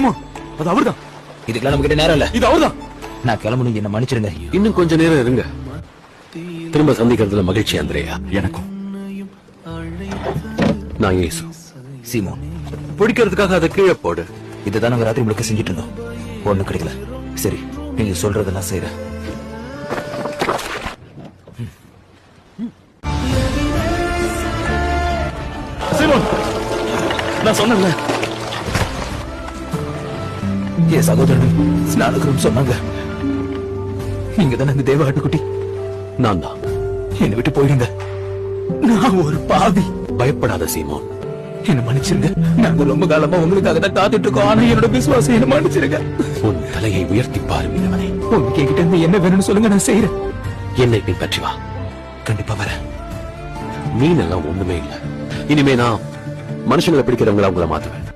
சீமோன் அது அவர்தான். இதுக்கெல்லாம் நம்ம கிட்ட நேரம் இல்ல. இது அவர்தான். நான் கிளம்பணும் என்ன மன்னிச்சிருங்க. இன்னும் கொஞ்ச நேரம் இருங்க. திரும்ப சந்திக்கிறதுல மகிழ்ச்சி அந்திரேயா. எனக்கும். நான் இயேசு. சீமோன் பிடிக்கிறதுக்காக அதை கீழே போடு. இதுதான் நாங்க ராத்திரி முழுக்க செஞ்சுட்டு இருந்தோம். ஒண்ணும் கிடைக்கல. சரி நீங்க சொல்றதை நான் செய்யறேன் சீமோன் நான் சொன்னேன்ல. என் சகோதரன் ஸ்நானகரும் சொன்னாங்க. நீங்க தானே இந்த தேவ ஆட்டுக்குட்டி நான் தான். என்னை விட்டு போயிடுங்க நான் ஒரு பாவி. பயப்படாத சீமோன். என்ன மன்னிச்சிருங்க. நாங்க ரொம்ப காலமா உங்களுக்காக தான் காத்துட்டு இருக்கோம் ஆனா என்னோட விசுவாசம் என்ன மன்னிச்சிருங்க. உன் தலையை உயர்த்தி பாரு மீனவனே உங்களுக்கு என்கிட்ட இருந்து என்ன வேணும்னு சொல்லுங்க நான் செய்யறேன் என்னை பின்பற்றி வா. கண்டிப்பா வரேன். மீன் எல்லாம் ஒண்ணுமே இல்ல. இனிமே நான் மனுஷங்களை பிடிக்கிறவங்கள அவங்கள மாத்துவேன்.